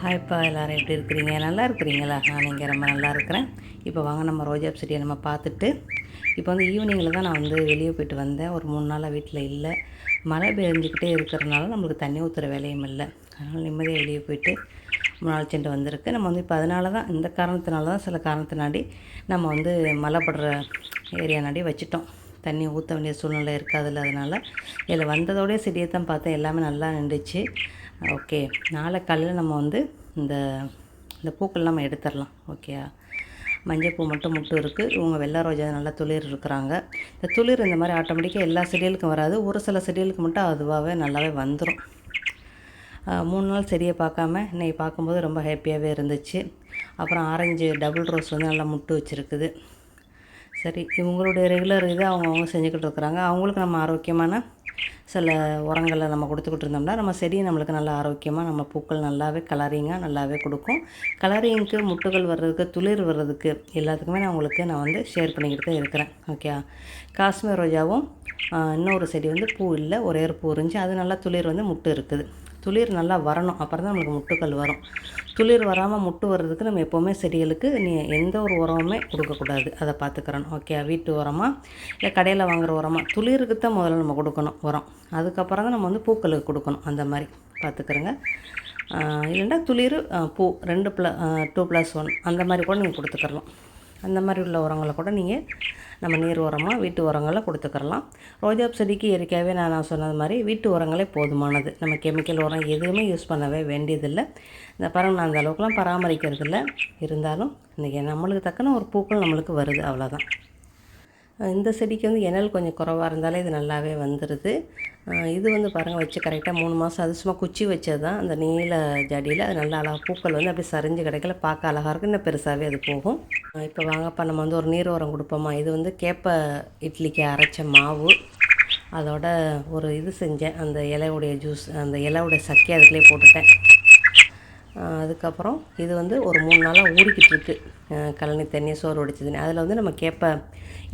ஹாய்ப்பா எல்லோரும் எப்படி இருக்கிறீங்க? நல்லா இருக்கிறீங்களா? நான் இங்கே ரொம்ப நல்லா இருக்கிறேன். இப்போ வாங்க நம்ம ரோஜா செடியை நம்ம பார்த்துட்டு இப்போ வந்து ஈவினிங்கில் தான் நான் வந்து வெளியே போயிட்டு வந்தேன். ஒரு மூணு நாளாக வீட்டில் இல்லை. மழை பெஞ்சிக்கிட்டே இருக்கிறனால நம்மளுக்கு தண்ணி ஊற்றுற வேலையும் இல்லை. அதனால் நிம்மதியாக வெளியே போயிட்டு மூணு நாள் சென்று வந்திருக்கு நம்ம வந்து இப்போ அதனால தான் இந்த காரணத்தினால தான் சில காரணத்தினாடி நம்ம வந்து மழை படுற ஏரியா நாடி வச்சுட்டோம். தண்ணி ஊற்ற வேண்டிய சூழ்நிலை இருக்காதுல்ல அதனால். இதில் வந்ததோடய செடியை தான் பார்த்தேன். எல்லாமே நல்லா நின்றுச்சு. ஓகே நாளை காலையில் நம்ம வந்து இந்த இந்த பூக்கள் நம்ம எடுத்துடலாம். ஓகேயா மஞ்சள் பூ மட்டும் முட்டு இருக்குது இவங்க வெள்ளை ரோஜா நல்லா துளிர் இருக்கிறாங்க. இந்த துளிர் இந்த மாதிரி ஆட்டோமேட்டிக்காக எல்லா செடிகளுக்கும் வராது. ஒரு சில செடிகளுக்கு மட்டும் அதுவாகவே நல்லாவே வந்துடும் மூணு நாள் செடியை பார்க்காம இன்னைக்கு பார்க்கும்போது ரொம்ப ஹாப்பியாகவே இருந்துச்சு. அப்புறம் ஆரஞ்சு டபுள் ரோஸ் வந்து நல்லா முட்டு வச்சுருக்குது. சரி இவங்களுடைய ரெகுலர் இது அவங்கவுங்க செஞ்சுக்கிட்டு இருக்கிறாங்க. அவங்களுக்கு நம்ம ஆரோக்கியமான சில உரங்களை நம்ம கொடுத்துக்கிட்டு இருந்தோம்னா நம்ம செடி நம்மளுக்கு நல்லா ஆரோக்கியமாக நம்ம பூக்கள் நல்லாவே கலரிங்காக நல்லாவே கொடுக்கும். கலரிங்க்கு முட்டுகள் வர்றதுக்கு துளிர் வர்றதுக்கு எல்லாத்துக்குமே நான் உங்களுக்கு நான் வந்து ஷேர் பண்ணிக்கிட்டு தான் இருக்கிறேன். ஓகே காஷ்மீர் ரோஜாவும் இன்னொரு செடி வந்து பூ இல்லை ஒரே ஒரு பூ இருந்துச்சு. அது நல்லா துளிர் வந்து முட்டு இருக்குது. துளிர் நல்லா வரணும். அப்புறம் தான் நம்மளுக்கு முட்டுக்கள் வரும். துளிர் வராமல் முட்டு வர்றதுக்கு நம்ம எப்போவுமே செடிகளுக்கு நீ எந்த ஒரு உரமுமே கொடுக்கக்கூடாது. அதை பார்த்துக்கிறணும். ஓகே வீட்டு உரமாக இல்லை கடையில் வாங்குகிற உரமாக துளிருக்கு தான் முதல்ல நம்ம கொடுக்கணும் உரம். அதுக்கப்புறம் தான் நம்ம வந்து பூக்களுக்கு கொடுக்கணும். அந்த மாதிரி பார்த்துக்கிறோங்க. இல்லைன்னா துளிர் பூ ரெண்டு ப்ள டூ ப்ளஸ் ஒன் அந்த மாதிரி கூட நீங்கள் கொடுத்துக்கிறலாம் அந்த மாதிரி உள்ள உரங்களை கூட நீங்கள் நம்ம நீர் உரமாக வீட்டு உரங்களை கொடுத்துக்கிறலாம். ரோஜா செடிக்கு இயற்கையாகவே நான் நான் சொன்னது மாதிரி வீட்டு உரங்களே போதுமானது. நம்ம கெமிக்கல் உரம் எதுவுமே யூஸ் பண்ணவே வேண்டியதில்லை. இந்த பரம் நான் அந்த அளவுக்குலாம் பராமரிக்கிறதில்ல. இருந்தாலும் இன்றைக்கி நம்மளுக்கு தக்கன ஒரு பூக்கள் நம்மளுக்கு வருது அவ்வளோதான் இந்த செடிக்கு வந்து எனல் கொஞ்சம் குறவாக இருந்தாலே இது நல்லாவே வந்துடுது இது வந்து பாருங்கள் வச்சு கரெக்டாக மூணு மாதம் அது சும்மா குச்சி வச்சது தான் அந்த நீல ஜடியில் அது நல்லா அழகாக பூக்கள் வந்து அப்படியே சரிஞ்சு கிடைக்கல. பார்க்க அழகாக இருக்கும் இன்னும் பெருசாகவே அது போகும். இப்போ வாங்கப்பா நம்ம வந்து ஒரு நீர் உரம் கொடுப்போமா இது வந்து கேப்ப இட்லிக்கு அரைச்ச மாவு. அதோட ஒரு இது செஞ்சேன். அந்த இலையுடைய ஜூஸ் அந்த இலையுடைய சக்கி அதுக்குள்ளே போட்டுட்டேன். அதுக்கப்புறம் இது வந்து ஒரு மூணு நாளாக ஊறிக்கிட்டுருக்கு. கழனி தண்ணி சோறு வடிச்ச தண்ணி அதில் வந்து நம்ம கேப்ப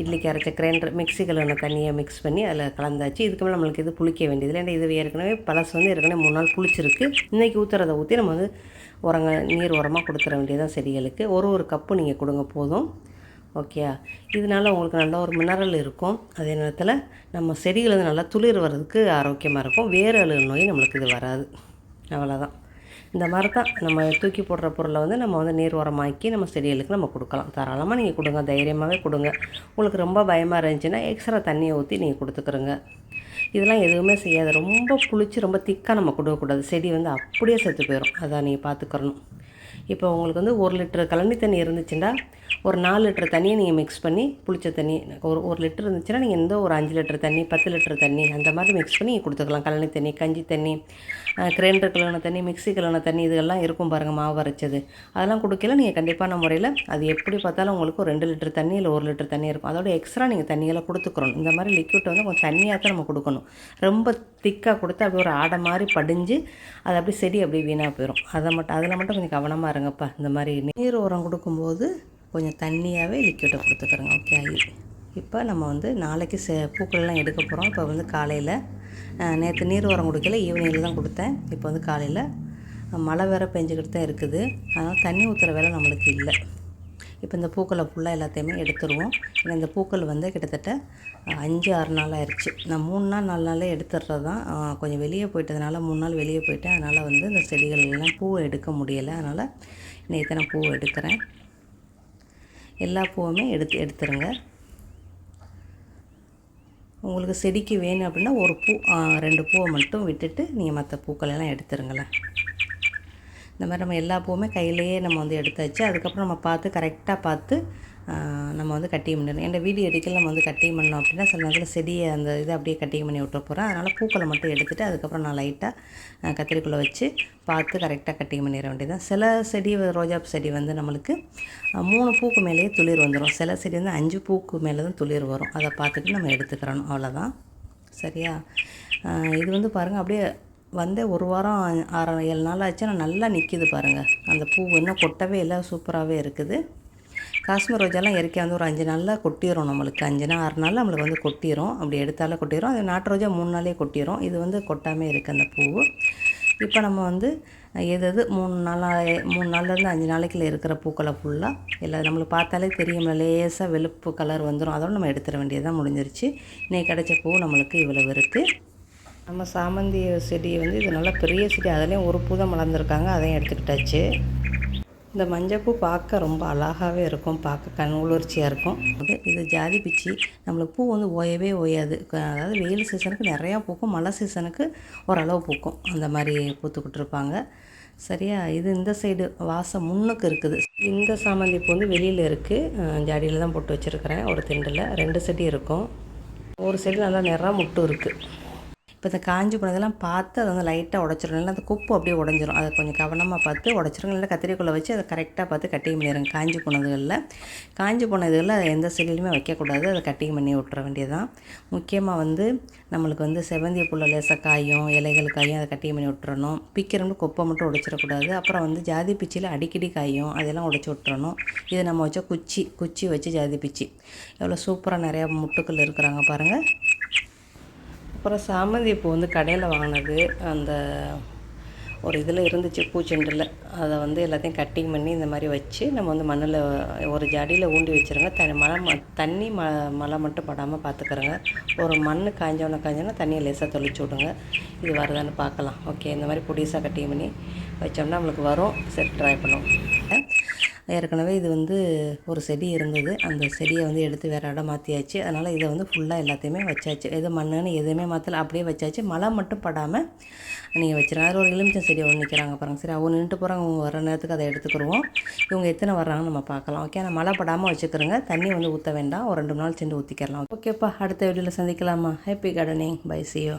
இட்லிக்கு அரைச்ச கிரைண்டர் மிக்ஸி கலன தண்ணியை மிக்ஸ் பண்ணி அதில் கலந்தாச்சு. இதுக்கு மேலே நம்மளுக்கு இது புளிக்க வேண்டியது ஏன்னா இது ஏற்கனவே பழசு வந்து ஏற்கனவே மூணு நாள் புளிச்சிருக்கு. இன்றைக்கி ஊற்றுறதை ஊற்றி நம்ம வந்து உரங்க நீர் உரமாக கொடுத்துட வேண்டியதான் செடிகளுக்கு. ஒரு ஒரு கப்பு நீங்கள் கொடுங்க போதும். ஓகே இதனால் உங்களுக்கு நல்ல ஒரு மினரல் இருக்கும். அதே நேரத்தில் நம்ம செடிகள் வந்து நல்லா துளிர் வர்றதுக்கு ஆரோக்கியமாக இருக்கும். வேறு அழுகு நோய் நம்மளுக்கு இது வராது. அவ்வளோதான் இந்த மாதிரி தான் நம்ம தூக்கி போடுற பொருளை வந்து நம்ம வந்து நீர் உரமாக்கி நம்ம செடிகளுக்கு நம்ம கொடுக்கலாம். தாராளமாக நீங்கள் கொடுங்க தைரியமாகவே கொடுங்க. உங்களுக்கு ரொம்ப பயமாக இருந்துச்சுன்னா எக்ஸ்ட்ரா தண்ணியை ஊற்றி நீங்கள் கொடுத்துக்கிறோங்க. இதெல்லாம் எதுவுமே செய்யாது ரொம்ப புளிச்சு ரொம்ப திக்காக நம்ம கொடுக்கக்கூடாது. செடி வந்து அப்படியே செத்து போயிடும் அதான் நீங்கள் பார்த்துக்கிறணும். இப்போ உங்களுக்கு வந்து ஒரு லிட்டர் கழனி தண்ணி இருந்துச்சுன்னா ஒரு நாலு லிட்டர் தண்ணியை நீங்கள் மிக்ஸ் பண்ணி புளிச்ச தண்ணி ஒரு ஒரு லிட்டர் இருந்துச்சுன்னா நீங்கள் எந்த ஒரு அஞ்சு லிட்டர் தண்ணி பத்து லிட்டர் தண்ணி அந்த மாதிரி மிக்ஸ் பண்ணி கொடுத்துக்கலாம். கழனி தண்ணி கஞ்சி தண்ணி கிரைண்டர் கலன தண்ணி மிக்சி கலன தண்ணி இதெல்லாம் இருக்கும் பாருங்கள் மாவு அரைச்சது. அதெல்லாம் கொடுக்கல நீங்கள் கண்டிப்பான முறையில் அது எப்படி பார்த்தாலும் உங்களுக்கு ஒரு ரெண்டு லிட்டர் தண்ணி இல்லை ஒரு லிட்டர் தண்ணி இருக்கும். அதோட எக்ஸ்ட்ரா நீங்கள் தண்ணியெல்லாம் கொடுத்துக்கணும். இந்த மாதிரி லிக்விட் வந்து கொஞ்சம் தண்ணியாக தான் நம்ம கொடுக்கணும். ரொம்ப திக்காக கொடுத்து அப்படியே ஒரு ஆடை மாதிரி படிஞ்சு அது அப்படியே செடி அப்படியே வீணாக போயிடும் அதை மட்டும் அதில் மட்டும் கொஞ்சம் கவனமாக இருங்கப்பா. இந்த மாதிரி நீர் உரம் கொடுக்கும்போது கொஞ்சம் தண்ணியாகவே லிக்விட்டை கொடுத்துக்கிறோங்க ஓகே இப்போ நம்ம வந்து நாளைக்கு செ பூக்கள்லாம் எடுக்க போகிறோம் இப்போ வந்து காலையில் நேற்று நீர் உரம் கொடுக்கல ஈவினிங்கில் தான் கொடுத்தேன். இப்போ வந்து காலையில் மழை வேற பெஞ்சுக்கிட்டு தான் இருக்குது. அதனால் தண்ணி ஊற்றுற வேலை நம்மளுக்கு இல்லை. இப்போ இந்த பூக்களை ஃபுல்லாக எல்லாத்தையுமே எடுத்துருவோம். ஏன்னா இந்த பூக்கள் வந்து கிட்டத்தட்ட அஞ்சு ஆறு நாள் ஆயிடுச்சு நான் மூணு நாள் நாலு நாளே எடுத்துடுறது தான். கொஞ்சம் வெளியே போயிட்டதுனால மூணு நாள் வெளியே போயிட்டேன். அதனால் வந்து இந்த செடிகள்லாம் பூவை எடுக்க முடியலை. அதனால் நேற்று நான் பூவை எடுக்கிறேன். எல்லா பூவுமே எடுத்து எடுத்துருங்க. உங்களுக்கு செடிக்கு வேணும் அப்படின்னா ஒரு பூ ரெண்டு பூவை மட்டும் விட்டுட்டு நீங்கள் மற்ற பூக்கள் எல்லாம் எடுத்துருங்களேன். இந்த மாதிரி நம்ம எல்லா பூவுமே கையிலேயே நம்ம வந்து எடுத்தாச்சு அதுக்கப்புறம் நம்ம பார்த்து கரெக்டாக பார்த்து நம்ம வந்து கட்டிங் பண்ணிடணும். என் வீடியோ எடுக்கல நம்ம வந்து கட்டிங் பண்ணோம் அப்படின்னா சில நேரத்தில் செடியை அந்த இதை அப்படியே கட்டிங் பண்ணி விட்டு போகிறேன் அதனால் பூக்களை மட்டும் எடுத்துகிட்டு அதுக்கப்புறம் நான் லைட்டாக கத்திரிக்குள்ளே வச்சு பார்த்து கரெக்டாக கட்டிங் பண்ணிட வேண்டியதான் சில செடி ரோஜா செடி வந்து நம்மளுக்கு மூணு பூக்கு மேலேயே துளிர் வந்துடும் சில செடி வந்து அஞ்சு பூக்கு மேலே தான் துளிர் வரும். அதை பார்த்துட்டு நம்ம எடுத்துக்கிறோம் அவ்வளோதான் சரியா? இது வந்து பாருங்கள் அப்படியே வந்து ஒரு வாரம் ஆறு ஏழு நாள் ஆச்சு. ஆனால் நல்லா நிற்கிது பாருங்கள் அந்த பூ இன்னும் கொட்டவே இல்லை. சூப்பராகவே இருக்குது. காஷ்மீர் ரோஜாலாம் இயற்கையாக வந்து ஒரு அஞ்சு நாளில் கொட்டிடும் நம்மளுக்கு. அஞ்சு நாள் ஆறு நாளில் நம்மளுக்கு வந்து கொட்டிடும் அப்படி எடுத்தாலே கொட்டிடும் அது நாட்டு ரோஜா மூணு நாளே கொட்டிடும் இது வந்து கொட்டாமே இருக்குது அந்த பூ. இப்போ நம்ம வந்து எது எது மூணு நாளாக மூணு நாள்லேருந்து அஞ்சு நாளைக்குள்ள இருக்கிற பூக்களை ஃபுல்லாக எல்லாம் நம்மளுக்கு பார்த்தாலே தெரியும் லேசாக வெளுப்பு கலர் வந்துடும் அதோட நம்ம எடுத்துட வேண்டியதாக முடிஞ்சிருச்சு. இன்றைக்கி கிடைச்ச பூ நம்மளுக்கு இவ்வளவு இருக்குது நம்ம சாமந்தி செடி வந்து இது நல்லா பெரிய செடி. அதுலேயும் ஒரு பூ தான் மலர்ந்துருக்காங்க அதையும் எடுத்துக்கிட்டாச்சு. இந்த மஞ்சப்பூ பார்க்க ரொம்ப அழகாகவே இருக்கும் பார்க்க கண் குளிர்ச்சியாக இருக்கும். இது இது ஜாதி பிச்சி. நம்மளுக்கு பூ வந்து ஓயவே ஓயாது. அதாவது வெயில் சீசனுக்கு நிறையா பூக்கும் மழை சீசனுக்கு ஓரளவு பூக்கும். அந்த மாதிரி பூத்துக்கிட்டு இருப்பாங்க. சரியா இது இந்த சைடு வாசம் முன்னுக்கு இருக்குது. இந்த சாமந்தி பூ வந்து வெளியில் இருக்குது ஜாடியில் தான் போட்டு வச்சுருக்கிறேன். ஒரு திண்டில் ரெண்டு செடி இருக்கும். ஒரு செடி நல்லா நிறம் முட்டும் இருக்குது இப்போ இந்த காஞ்சி போனதெல்லாம் பார்த்து அதை வந்து லைட்டாக உடச்சிடும் இல்லை அந்த குப்பு அப்படியே உடஞ்சிரும். அதை கொஞ்சம் கவனமாக பார்த்து உடச்சிருங்க இல்லை கத்திரிக்குள்ளே வச்சு அதை கரெக்டாக பார்த்து கட்டிங் பண்ணிடுங்க. காஞ்சி போனதுகளில். காஞ்சி போனதுகளில் எந்த செடியிலுமே வைக்கக்கூடாது. அதை கட்டிங் பண்ணி விட்டுற வேண்டியதுதான். முக்கியமாக வந்து நம்மளுக்கு வந்து செவந்திய புள்ள லேசாக காயும் இலைகள் காயும் அதை கட்டிங் பண்ணி விட்டுறணும். பிக்கிறவங்க கொப்பை மட்டும் உடைச்சிடக்கூடாது. அப்புறம் வந்து ஜாதி பிச்சியில் அடிக்கடி காயும். அதெல்லாம் உடைச்சி விட்டுறணும். இது நம்ம வச்ச குச்சி குச்சி வச்சு ஜாதி பிச்சி. எவ்வளோ சூப்பராக நிறையா முட்டுக்கள் இருக்கிறாங்க பாருங்கள் அப்புறம் சாமந்தி பூ வந்து கடையில் வாங்கினது. அந்த ஒரு இதில் இருந்துச்சு பூச்செண்டில் அதை வந்து எல்லாத்தையும் கட்டிங் பண்ணி இந்த மாதிரி வச்சு நம்ம வந்து மண்ணில் ஒரு ஜடியில் ஊண்டி வச்சுருங்க. தண்ணி மழை ம தண்ணி ம மழை மட்டும் படாமல் பார்த்துக்கிறோங்க ஒரு மண் காஞ்சோன்னு காஞ்சோன்னா தண்ணியை லேசாக தொளிச்சு விடுங்க. இது வருதான்னு பார்க்கலாம் ஓகே இந்த மாதிரி பொடிசாக கட்டிங் பண்ணி வச்சோம்னா நம்மளுக்கு வரும். சரி ட்ரை பண்ணுவோம். ஏற்கனவே இது வந்து ஒரு செடி இருந்தது. அந்த செடியை வந்து எடுத்து வேறு இடம் மாற்றியாச்சு அதனால் இதை வந்து ஃபுல்லாக எல்லாத்தையுமே வச்சாச்சு. எது மண்ணுன்னு எதுவுமே மாற்றல அப்படியே வச்சாச்சு. மழை மட்டும் படாமல் நீங்கள் வச்சுருங்க அதில் ஒரு எலுமிச்சம் செடி ஒன்று நிற்கிறாங்க பாருங்க. சரி அவங்க நின்றுட்டு போகிறாங்க அவங்க வர நேரத்துக்கு அதை எடுத்துக்கிடுவோம் இவங்க எத்தனை வர்றாங்கன்னு நம்ம பார்க்கலாம். ஓகே நான் மழை படாமல் வச்சுக்கிறோங்க தண்ணி வந்து ஊற்ற வேண்டாம். ஒரு ரெண்டு நாள் சென்று ஊற்றிக்கிறலாம் ஓகேப்பா அடுத்த வீடியோவில் சந்திக்கலாமா? Happy gardening bye சியோ